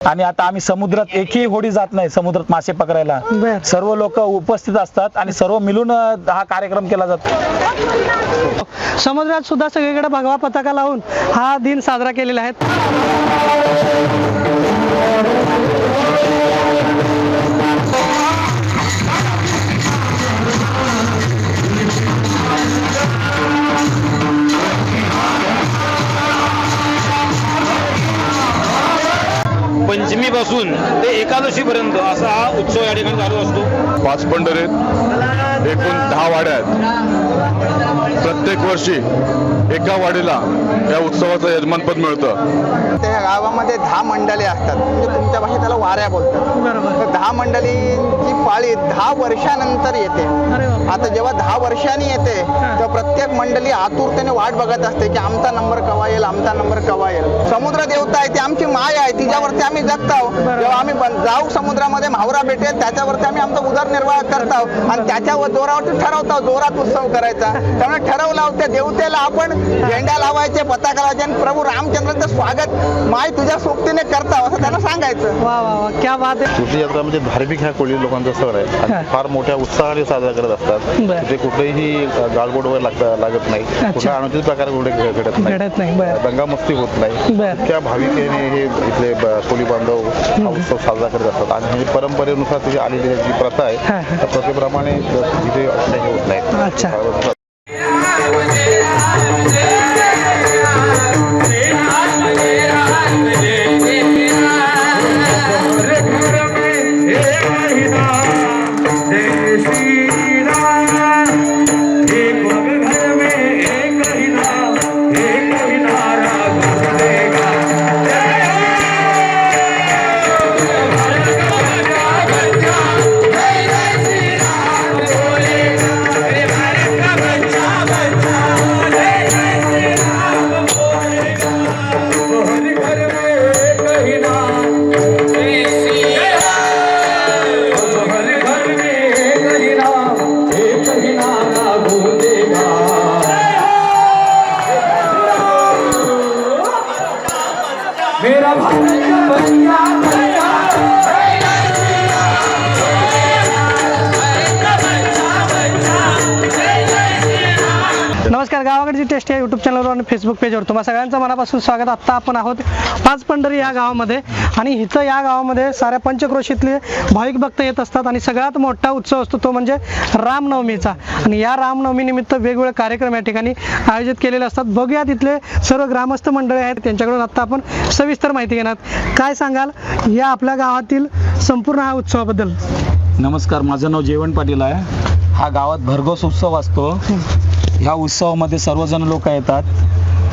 आणि आता आम्ही समुद्रात एकही होडी जात नाही समुद्रात मासे पकडायला. सर्व लोक उपस्थित असतात आणि सर्व मिळून हा कार्यक्रम केला जातो. समुद्रात सुद्धा सगळीकडे भगवा पताका लावून हा दिन साजरा केलेला आहे. पंचमीपासून ते एकादशीपर्यंत असा हा उत्सव या ठिकाणी चालू असतो. पाच पंढरीत एकूण दहा वाड्या आहेत. प्रत्येक वर्षी एका वाडीला या उत्सवाचं यजमानपद मिळतं. त्या गावामध्ये दहा मंडळी असतात. म्हणजे तुमच्या भाषेत त्याला वाऱ्या बोलतात. बरोबर. तर दहा मंडळींची पाळी दहा वर्षानंतर येते. आता जेव्हा दहा वर्षांनी येते तेव्हा प्रत्येक मंडळी आतुरतेने वाट बघत असते की आमचा नंबर कवा येईल आमचा नंबर कवा येईल. समुद्र देवता आहे ती आमची माय आहे तिच्यावरती आम्ही जगत आहोत. जेव्हा आम्ही बन- जाऊ समुद्रामध्ये म्हावरा भेटेल त्याच्यावरती आम्ही आमचा उदरनिर्वाह करत आहोत. आणि त्याच्यावर जोरावरती ठरवतो जोरात उत्सव करायचा. त्यामुळे ठरवलं त्या देवतेला आपण झेंडा लावायचे पताका लावायचे आणि प्रभू रामचंद्राचं स्वागत माय तुझ्या सोबतीने करता असं त्यांना सांगायचं. वा वा वा क्या बात आहे. यात्रा म्हणजे धार्मिक ह्या कोळी लोकांचा सण आहे. आणि फार मोठ्या उत्साहाने साजरा करत असतात. तिथे कुठेही गाळबोट वगैरे लागता लागत नाही. कुठल्या अनुचित प्रकार कुठे घ- घडत नाही. घडत नाही बरं. दंगामस्ती होत नाही. बरं. त्या भाविकेने हे इथले ब- कोळी बांधव हा उत्सव साजरा करत असतात. आणि ही परंपरेनुसार तिची आलेली जी प्रथा आहे हा. त्या प्रथेप्रमाणे तिथे अन्याय होत नाही. अच्छा. नमस्कार एस या युट्यूब चॅनलवर आणि फेसबुक पेजवर तुम्हा सगळ्यांचं मनापासून स्वागत. आत्ता आपण आहोत पाच पंढरी या गावामध्ये आणि इथं या गावामध्ये साऱ्या पंचक्रोशीतले भाविक भक्त येत असतात आणि सगळ्यात मोठा उत्सव असतो तो म्हणजे रामनवमीचा. आणि या रामनवमी निमित्त वेगवेगळे कार्यक्रम या ठिकाणी आयोजित केलेले असतात. बघूया तिथले सर्व ग्रामस्थ मंडळी आहेत त्यांच्याकडून आत्ता आपण सविस्तर माहिती घेणार. काय सांगाल या आपल्या गावातील संपूर्ण हा उत्सवाबद्दल? नमस्कार माझं नाव जेवण पाटील आहे. हा गावात भरघोस उत्सव असतो. ह्या उत्सवामध्ये सर्वजण लोक येतात.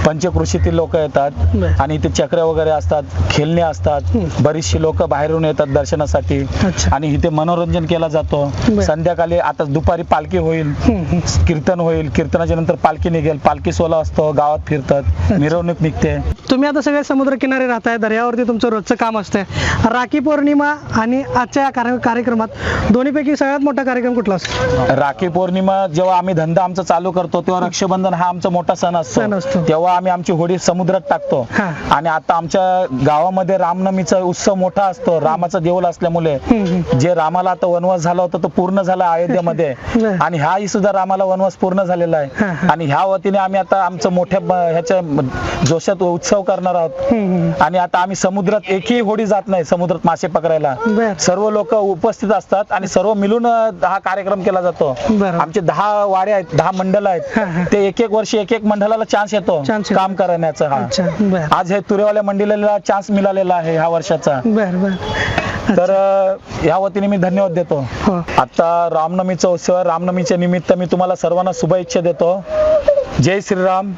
पंचकृषीतील लोक येतात. आणि इथे चक्र वगैरे असतात खेळणे असतात. बरीचशी लोक बाहेरून येतात दर्शनासाठी. आणि इथे मनोरंजन केला जातो. संध्याकाळी आता दुपारी पालखी होईल. कीर्तन होईल कीर्तनाच्या नंतर पालखी निघेल पालखी सोला असतो गावात फिरतात मिरवणूक निघते तुम्ही आता सगळे समुद्र किनारे राहताय दर्यावरती तुमचं रोजचं काम असतंय राखी पौर्णिमा आणि आजच्या या कार्य- कार्यक्रमात दोन्हीपैकी सगळ्यात मोठा कार्यक्रम कुठला असतो राखी पौर्णिमा जेव्हा आम्ही धंदा आमचा चालू करतो तेव्हा रक्षाबंधन हा आमचा मोठा सण. असतो तेव्हा आम्ही आमची होडी समुद्रात टाकतो. आणि आता आमच्या गावामध्ये रामनवमीचा उत्सव मोठा असतो रामाचा देऊळ असल्यामुळे. जे रामाला आता वनवास झाला होता तो पूर्ण झाला अयोध्येमध्ये. आणि ह्याही सुद्धा रामाला वनवास पूर्ण झालेला आहे. आणि ह्या वतीने आम्ही आता आमचं मोठ्या ह्याच्या जोशात उत्सव करणार आहोत. आणि आता आम्ही समुद्रात एकही होडी जात नाही समुद्रात मासे पकडायला. सर्व लोक उपस्थित असतात आणि सर्व मिळून हा कार्यक्रम केला जातो. आमचे दहा वाडे आहेत दहा हा. आहेत ते एक एक वर्षी एक एक मंडळाला चान्स येतो काम करण्याचा हा. अच्छा बर. आज हे तुरेवाल्या मंडळाला चान्स मिळालेला आहे ह्या वर्षाचा. बर बर. तर अ, ह्या वतीने मी धन्यवाद देतो. हो. आता रामनवमीचा उत्सव आहे. रामनवमीच्या निमित्त मी तुम्हाला सर्वांना शुभेच्छा देतो. जय श्रीराम.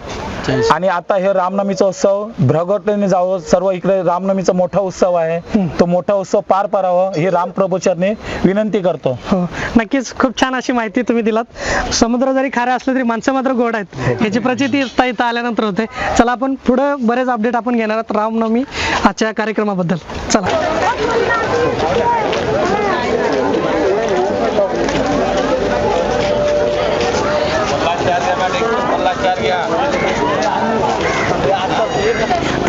आणि आता हे रामनवमीचा उत्सव भ्रगटने जावं सर्व इकडे रामनवमीचा मोठा उत्सव आहे. तो मोठा उत्सव पार पडावं ही रामप्रभूचरणी विनंती करतो. हो. नक्कीच खूप छान अशी माहिती तुम्ही दिलात. समुद्र जरी खारे असले तरी माणसं मात्र गोड आहेत. याची प्रचिती इथं इथं आल्यानंतर होते. चला आपण पुढे बरेच अपडेट आपण घेणार आहोत रामनवमी आजच्या कार्यक्रमाबद्दल. चला.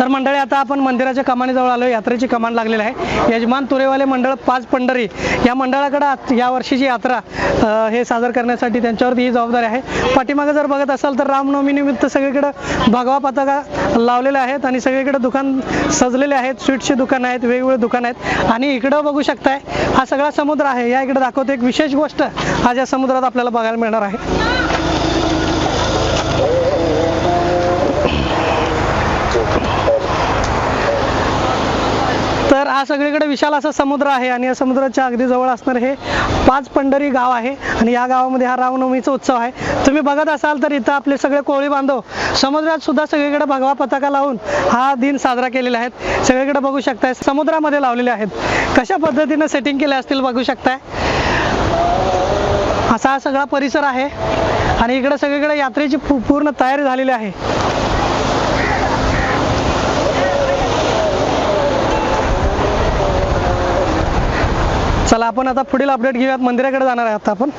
तर मंडळी आता आपण मंदिराच्या कमानीजवळ आलो यात्रेची कमान लागलेली आहे. यजमान तुरेवाले मंडळ पाच पंढरी. या मंडळाकडे आत- या वर्षीची यात्रा हे सादर करण्यासाठी त्यांच्यावरती ही जबाबदारी आहे. पाठीमागे जर बघत असाल तर रामनवमी निमित्त सगळीकडे भगवा पताका लावलेल्या आहेत आणि सगळीकडे दुकान सजलेले आहेत. स्वीटची दुकान आहेत वेगवेगळे दुकान आहेत. आणि इकडं बघू शकताय हा सगळा समुद्र आहे. या इकडे दाखवतो एक विशेष गोष्ट. आज या समुद्रात आपल्याला बघायला मिळणार आहे तर हा सगळीकडे विशाल असा समुद्र आहे आणि या समुद्राच्या अगदी जवळ असणार हे पाच पंढरी गाव आहे. आणि या गावामध्ये हा रामनवमीचा उत्सव आहे. तुम्ही बघत असाल तर इथं आपले सगळे कोळी बांधव समुद्रात सुद्धा सगळीकडे भगवा पताका लावून हा दिन साजरा केलेला आहे सगळीकडे बघू शकताय समुद्रामध्ये लावलेले आहेत. कशा पद्धतीनं सेटिंग केले असतील बघू शकताय. असा हा सगळा परिसर आहे. आणि इकडे सगळीकडे यात्रेची पूर्ण तयारी झालेली आहे. चला आपण आता पुढील अपडेट घेऊयात. मंदिराकडे जाणार आहे आता आपण.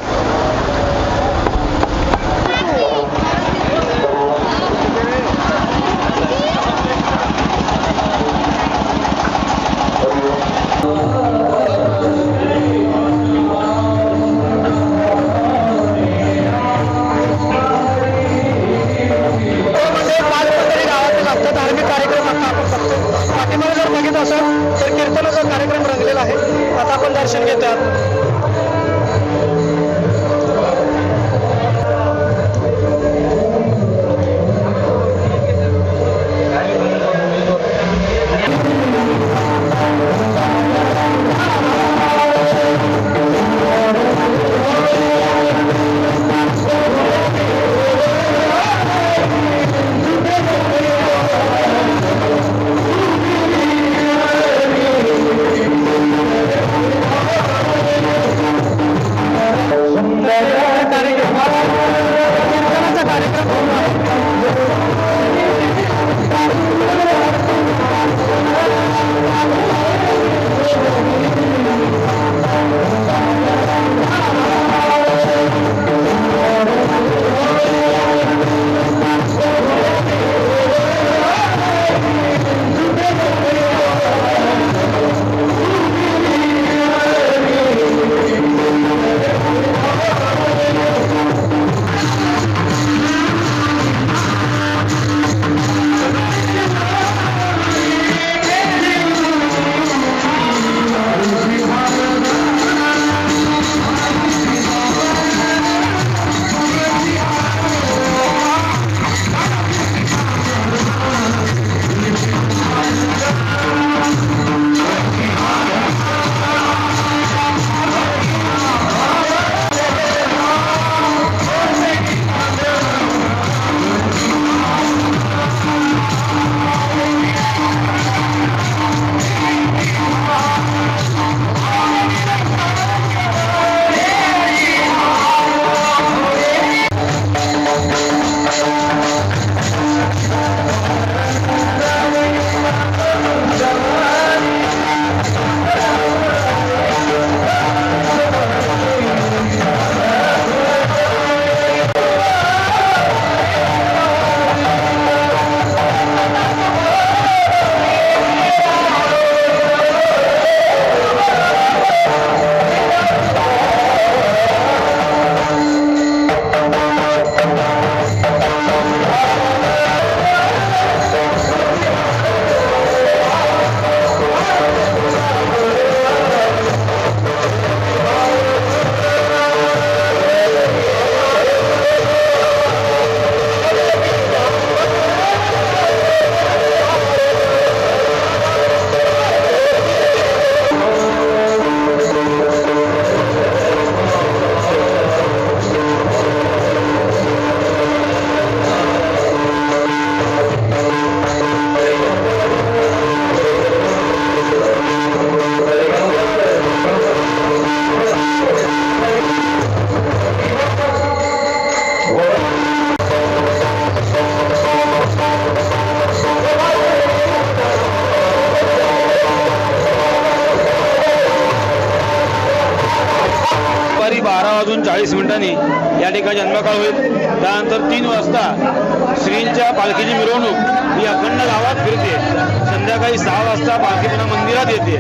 ही अखंड गावात फिरते. संध्याकाळी सहा वाजता पालखी पुन्हा मंदिरात येते.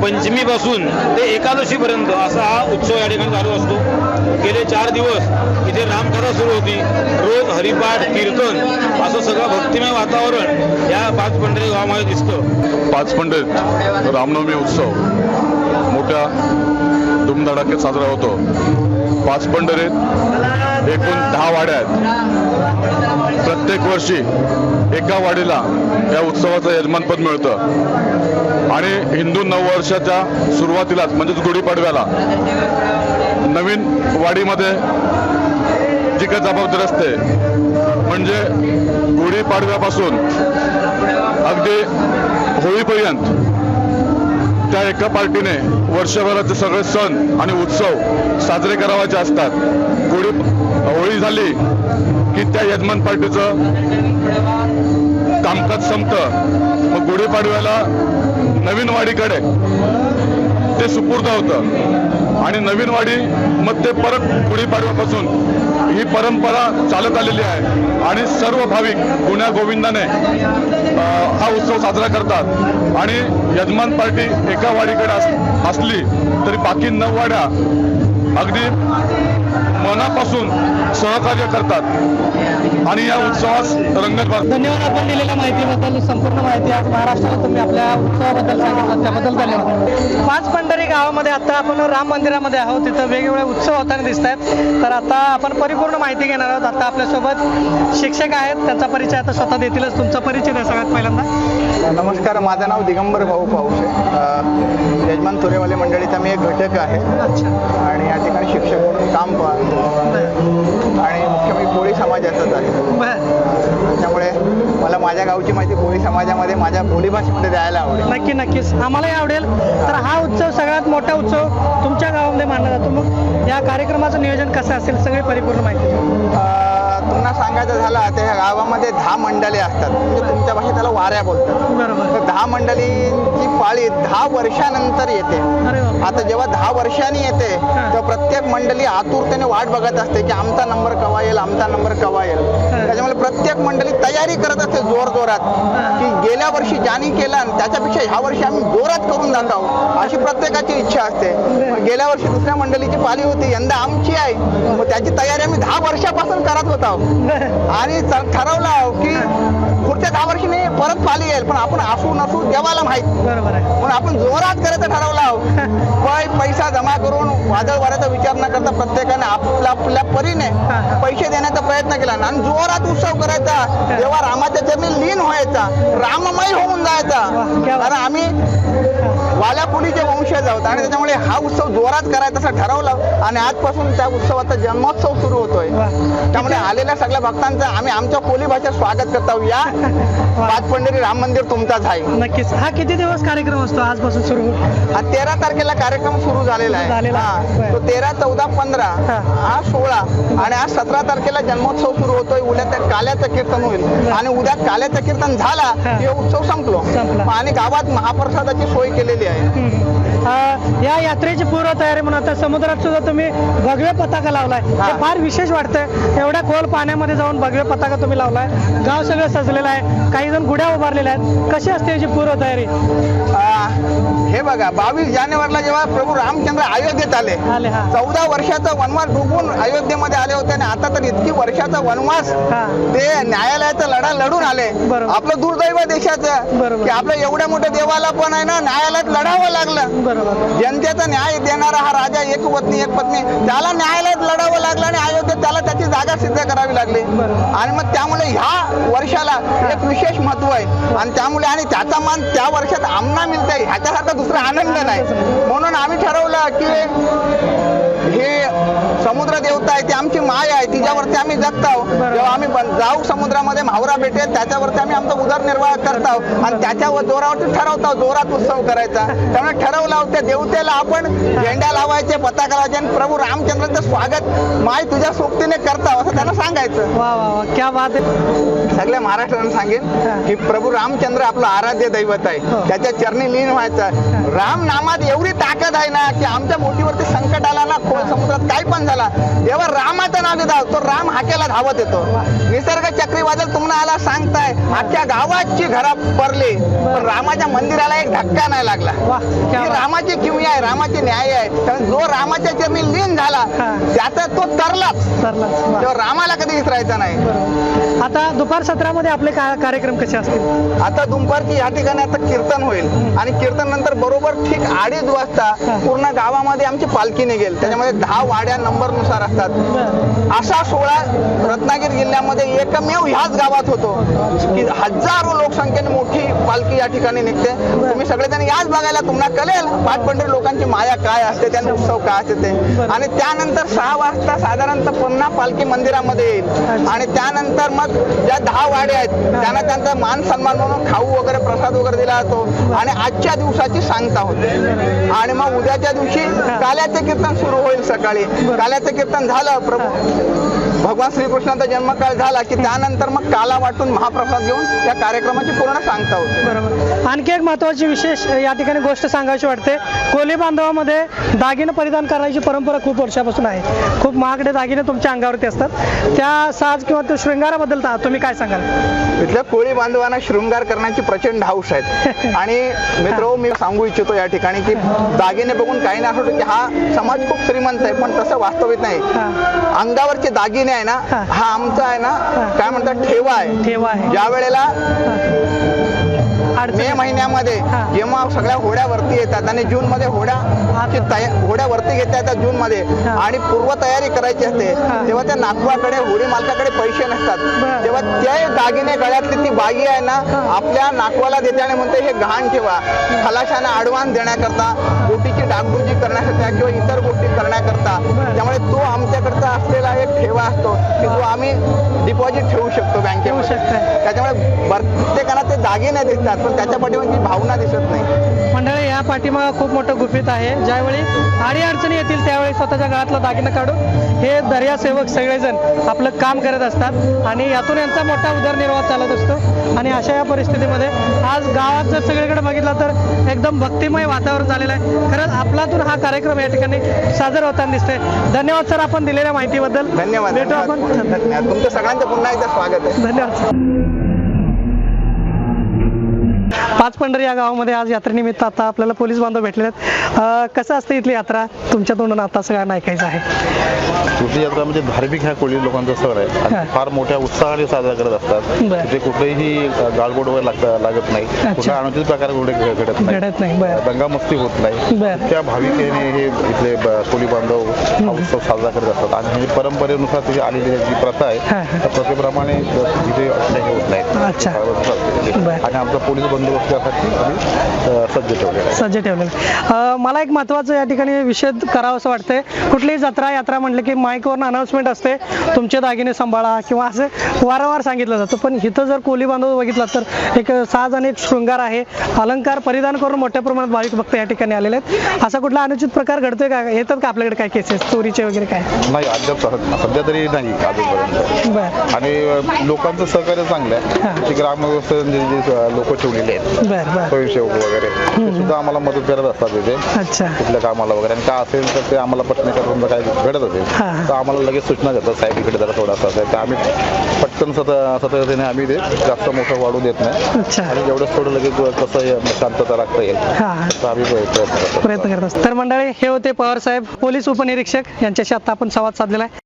पंचमीपासून ते एकादशीपर्यंत असा हा उत्सव या ठिकाणी चालू असतो. गेले चार दिवस इथे रामकथा सुरू होती. रोज हरिपाठ कीर्तन असं सगळं भक्तिमय वातावरण या पाच गावामध्ये दिसतं. पाच रामनवमी उत्सव. मोठ्या धुमधडाक्यात साजरा होतो. पाच पंढरीत एकूण दहा वाड्या आहेत. प्रत्येक वर्षी एका वाडीला या उत्सवाचं यजमानपद मिळतं. आणि हिंदू नववर्षाच्या सुरुवातीलाच म्हणजेच गुढीपाडव्याला नवीन वाडीमध्ये जी काही जबाबदारी असते म्हणजे गुढीपाडव्यापासून अगदी होळीपर्यंत त्या एका पार्टीने वर्षभराचे सगळे सण आणि उत्सव साजरे करावायचे असतात. गुढी होळी झाली की त्या यजमान पार्टीचं कामकाज संपतं. मग गुढीपाडव्याला नवीन वाडीकडे ते सुपूर्द होतं. आणि नवीन वाडी मग ते परत गुढीपाडव्यापासून ही परंपरा चालत आलेली आहे. आणि सर्व भाविक गुण्या गोविंदाने हा उत्सव साजरा करतात. आणि यजमान पार्टी एका वाडीकडे अस- असली तरी बाकी नऊ वाड्या अगदी मनापासून सहकार्य करतात. आणि या उत्सवास रंगत धन्यवाद आपण दिलेल्या माहितीबद्दल. संपूर्ण माहिती आज महाराष्ट्राला तुम्ही आपल्या उत्सवाबद्दल सांगितलं त्याबद्दल धन्यवाद. पाच पंढरी गावामध्ये आता आपण राम मंदिरामध्ये आहोत. तिथं वेगवेगळे उत्सव होताना दिसत आहेत तर आता आपण परिपूर्ण माहिती घेणार आहोत. आता आपल्यासोबत शिक्षक आहेत. त्यांचा परिचय आता स्वतः देतीलच. तुमचा परिचय द्या सगळ्यात पहिल्यांदा. नमस्कार. माझं नाव दिगंबर भाऊ पाऊस यजमान तुरेवाले मंडळीचा मी एक घटक आहे. अच्छा. आणि या ठिकाणी शिक्षक म्हणून काम पाहतो. आणि मुख्य मी कोळी समाजाचाच आहे. त्यामुळे मला माझ्या गावची माहिती कोळी समाजामध्ये माझ्या बोलीभाषेमध्ये द्यायला आवडेल. नक्की नक्कीच. आम्हालाही आवडेल. तर हा उत्सव सगळ्यात मोठा उत्सव तुमच्या गावामध्ये मानला जातो. मग या कार्यक्रमाचं नियोजन कसं असेल? सगळी परिपूर्ण माहिती पुन्हा सांगायचं झालं त्या गावामध्ये दहा मंडळी असतात. म्हणजे तुमच्या भाषेत त्याला वाऱ्या बोलतात. बरोबर. तर दहा मंडळींची पाळी दहा वर्षानंतर येते. अरे आता जेव्हा दहा वर्षांनी येते तेव्हा प्रत्येक मंडळी आतुरतेने वाट बघत असते की आमचा नंबर कवा येईल आमचा नंबर कवा येईल. त्याच्यामुळे प्रत्येक मंडळी तयारी करत असते जोर जोरात गेल्या वर्षी ज्यानी केलं आणि त्याच्यापेक्षा ह्या वर्षी आम्ही जोरात करून दाखवू अशी प्रत्येकाची इच्छा असते. गेल्या वर्षी दुसऱ्या मंडळीची पाली होती यंदा आमची आहे. मग त्याची तयारी आम्ही दहा वर्षापासून करत होतो आणि च- ठरवलं की पुढच्या दहा वर्षी नाही परत पाली येईल पण आपण असू नसू देवाला माहीत. म्हणून आपण जोरात करायचं ठरवलं पै पैसा जमा करून वादळ वाऱ्याचा विचार न करता प्रत्येकाने आपल्या आपल्या परीने पैसे देण्याचा प्रयत्न केला. आणि जोरात उत्सव करायचा. तेव्हा रामाच्या चरणी लीन व्हायचा. राममय होऊन जायचा. कारण आम्ही वाल्यापुलीचे वंशज आहोत. आणि त्याच्यामुळे हा उत्सव जोरात करायचा असं ठरवलं. आणि आजपासून त्या उत्सवाचा जन्मोत्सव सुरू होतोय. त्यामुळे आलेल्या सगळ्या भक्तांचं आम्ही आमच्या कोली भाषेत स्वागत करतो या पाच पंढरी राम मंदिर तुमचाच आहे. नक्कीच. हा किती दिवस कार्यक्रम असतो? आजपासून सुरू हा तेरा तारखेला कार्यक्रम सुरू झालेला आहे. झालेला आहे. हा. तो तेरा चौदा पंधरा हा. हा सोळा आणि आज सतरा तारखेला जन्मोत्सव सुरू होतोय. उद्या त्या काल्याचं कीर्तन होईल. आणि उद्या काल्याचं कीर्तन झाला हा. की उत्सव संपलो. संपला. आणि गावात महाप्रसादाची सोय केलेली आहे. या यात्रेची पूर्व तयारी म्हणून आता समुद्रात सुद्धा तुम्ही भगवे पताका लावलाय. हा. फार विशेष वाटतंय. एवढ्या खोल पाण्यामध्ये जाऊन भगवे पताका तुम्ही लावलाय. गाव सगळं सजलेलं आहे. काही जण गुड्या उभारलेल्या आहेत. कशी असते याची पूर्व तयारी आ, हे बघा बावीस जानेवारीला जेव्हा प्रभू रामचंद्र अयोध्येत आले हा. चौदा वर्षाचा वनवास डुबून अयोध्येमध्ये आले होते आणि आता तर इतकी वर्षाचा वनवास हा. ते न्यायालयाचा लढा लढून आले. आपलं दुर्दैव देशाचं. की आपल्या एवढ्या मोठ्या देवाला पण आहे ना न्यायालयात लढावं लागलं. जनतेचा न्याय देणारा हा राजा एक पत्नी एक पत्नी त्याला न्यायालयात लढावं लागलं आणि अयोध्येत त्याला त्याची जागा सिद्ध करावी लागली. आणि मग त्यामुळे ह्या वर्षाला एक विशेष महत्त्व आहे. आणि त्यामुळे आणि त्याचा मान त्या वर्षात आमना मिळतंय ह्याच्यासारखा दुसरा आनंद नाही. म्हणून आम्ही ठरवलं की हे समुद्र देवता आहे ती आमची माय आहे तिच्यावरती आम्ही जगत जेव्हा आम्ही जाऊ समुद्रामध्ये म्हावरा भेटेल त्याच्यावरती आम्ही आमचा उदरनिर्वाह करत आहोत. आणि त्याच्या जोरावरती ठरवतो जोरात उत्सव करायचा. त्यामुळे ठरवलं होतं त्या देवतेला आपण झेंडा लावायचे पताका लावायचे. आणि प्रभू रामचंद्राचं स्वागत माय तुझ्या सोबतीने करता असं त्यांना सांगायचं. वा वा वा. क्या बात आहे. सगळ्या महाराष्ट्रानं सांगेन हा. की प्रभू रामचंद्र आपलं आराध्य दैवत हो. आहे त्याच्या चरणी लीन व्हायचं. राम नामात एवढी ताकद आहे ना की आमच्या बोटीवरती संकट आला ना खोल समुद्रात काही पण झाला. जेव्हा रामाचं घेतात तो राम हाकेला धावत येतो. निसर्ग चक्रीवादळ तुम्हाला सांगताय. अख्ख्या गावाची घरा पडली. पण रामाच्या मंदिराला एक धक्का नाही लागला. रामाची किमया आहे रामाची न्याय आहे. कारण जो रामाच्या चरणी लीन झाला. त्याचा तो तरलाच. तरलाच. रामाला कधी विसरायचा नाही. आता दुपार सत्रामध्ये आपले कार्यक्रम कसे असतील? आता दुपारची या ठिकाणी आता कीर्तन होईल. आणि कीर्तन नंतर बरोबर ठीक अडीच वाजता पूर्ण गावामध्ये आमची पालखी निघेल. त्याच्यामध्ये दहा वाड्या नंबरनुसार असतात असा सोहळा रत्नागिरी जिल्ह्यामध्ये एकमेव ह्याच गावात होतो. की हजारो लोकसंख्येने मोठी पालखी या ठिकाणी निघते. तुम्ही सगळेजण याच बघायला तुम्हाला कळेल पाटपंढरी लोकांची माया काय असते त्यांचा उत्सव काय असते ते. आणि त्यानंतर सहा वाजता साधारणतः पुन्हा पालखी मंदिरामध्ये येईल. आणि त्यानंतर मग ज्या दहा वाड्या आहेत त्यांना त्यांचा मान सन्मान म्हणून खाऊ वगैरे प्रसाद वगैरे दिला जातो. आणि आजच्या दिवसाची सांगता होते. आणि मग उद्याच्या दिवशी काल्याचे कीर्तन सुरू होईल सकाळी. काल्याचं कीर्तन झालं प्रभू. Thank you. भगवान श्रीकृष्णाचा जन्मकाळ झाला की त्यानंतर मग काला वाटून महाप्रसाद घेऊन या कार्यक्रमाची पूर्ण सांगता होते. बरोबर. आणखी एक महत्वाची विशेष या ठिकाणी गोष्ट सांगायची वाटते. कोली बांधवामध्ये दागिने परिधान करायची परंपरा खूप वर्षापासून आहे. खूप महागडे दागिने तुमच्या अंगावरती असतात. त्या साज किंवा त्या शृंगाराबद्दल तुम्ही काय सांगाल? इथल्या कोळी बांधवांना शृंगार करण्याची प्रचंड हाऊस आहेत. आणि मित्र मी सांगू इच्छितो या ठिकाणी की दागिने बघून काही नाही असं की हा समाज खूप श्रीमंत आहे पण तसं वास्तविक नाही. अंगावरचे दागिने आहे ना? हा. आमचा आहे ना? काय म्हणतात? ठेवा आहे. ठेवा आहे. ज्या वेळेला मे महिन्यामध्ये. जेव्हा सगळ्या होड्या वरती येतात आणि जून मध्ये होड्या होड्या वरती घेता येतात जून मध्ये. आणि पूर्व तयारी करायची असते. तेव्हा त्या नागपुराकडे होडी मालकाकडे पैसे. नसतात तेव्हा ते दागिने गळ्यातली ती बागी आहे ना आपल्या नाकवाला देते आणि म्हणते हे गहाण ठेवा खलाशाने ऍडव्हान्स देण्याकरता बोटीची डागडुजी करण्याकरता किंवा इतर गोष्टी करण्याकरता. त्यामुळे तो आमच्याकडचा असलेला एक ठेवा असतो की जो आम्ही डिपॉझिट ठेवू शकतो शकताय. त्याच्यामुळे प्रत्येकाला ते दागिने दिसतात पण त्याच्या पाठीमागची भावना दिसत नाही. मंडळी या पाठीमागं खूप मोठं गुपित आहे. ज्यावेळी अडी अडचणी येतील त्यावेळी स्वतःच्या गळातला दागिना काढून हे दर्यासेवक सगळेजण आपलं काम करत असतात. आणि यातून यांचा मोठा उदरनिर्वाह चालत असतो. आणि अशा या परिस्थितीमध्ये आज गावात जर सगळीकडे बघितलं तर एकदम भक्तिमय वातावरण झालेलं आहे. खरंच आपलातून हा कार्यक्रम या ठिकाणी साजरा होताना दिसतोय. धन्यवाद सर आपण दिलेल्या माहितीबद्दल. धन्यवाद भेटू आपण. धन्यवाद. तुमचं सगळ्यांचं पुन्हा एकदा स्वागत आहे. धन्यवाद सर. पाच पंढरी या गावामध्ये आज यात्रेनिमित्त आता आपल्याला पोलीस बांधव भेटलेले आहेत. कसं असतं इथली यात्रा? तुमच्या तोंडून आता सगळ्यांना ऐकायचं आहे. तुझी यात्रा म्हणजे धार्मिक ह्या कोळी लोकांचा सण आहे. फार मोठ्या उत्साहाने साजरा करत असतात. तिथे कुठेही गाळबोट वगैरे लागत लागत नाही. कुठला अनुचित प्रकार कुठे घडत नाही. घडत नाही. बरं. दंगामस्ती होत नाही. त्या भाविकेने हे इथले कोळी बांधव हा उत्सव साजरा करत असतात. आणि हे परंपरेनुसार तिथे आलेली जी प्रथा आहे. त्या प्रथेप्रमाणे तिथे होत नाही. आणि आमचा पोलीस बंदोबस्त यासाठी आम्ही सज्ज ठेवलेला आहे सज्ज ठेवलेलं अं, मला एक महत्वाचं या ठिकाणी विषय करावं असं वाटतंय. कुठलीही जत्रा यात्रा म्हटलं की माईकवरून अनाउन्समेंट असते. तुमचे दागिने सांभाळा किंवा असं वारंवार सांगितलं जातं. पण इथं जर कोली बांधव बघितला तर एक साज आणि एक शृंगार आहे. अलंकार परिधान करून मोठ्या प्रमाणात भाविक भक्त या ठिकाणी आलेले आहेत. असा कुठला अनुचित प्रकार घडतोय का? येतात का आपल्याकडे काय केसेस चोरीचे वगैरे काय? नाही अद्याप सध्या तरी नाही अजूनपर्यंत. आणि लोकांचं सहकार्य चांगलं. आहे. ग्रामव्यवस्था लोक ठेवलेले आहेत. बर स्वयंसेवक वगैरे. ते सुद्धा आम्हाला मदत करत असतात तिथे. अच्छा. कुठल्या कामाला वगैरे. आणि काय असेल तर ते आम्हाला पटणे करून काय घडत असेल. तर आम्हाला लगेच सूचना देतात. साहेब इकडे जरा थोडासा असेल तर आम्ही पटकन सत सतर्कतेने आम्ही ते जास्त मोठं वाढू देत नाही. आणि जेवढंच थोडं लगेच कसं शांतता राखता येईल तर आम्ही प्रयत्न करतो. प्रयत्न करत असतो. तर मंडळी हे होते पवार साहेब पोलीस उपनिरीक्षक. यांच्याशी आता आपण संवाद साधलेला आहे.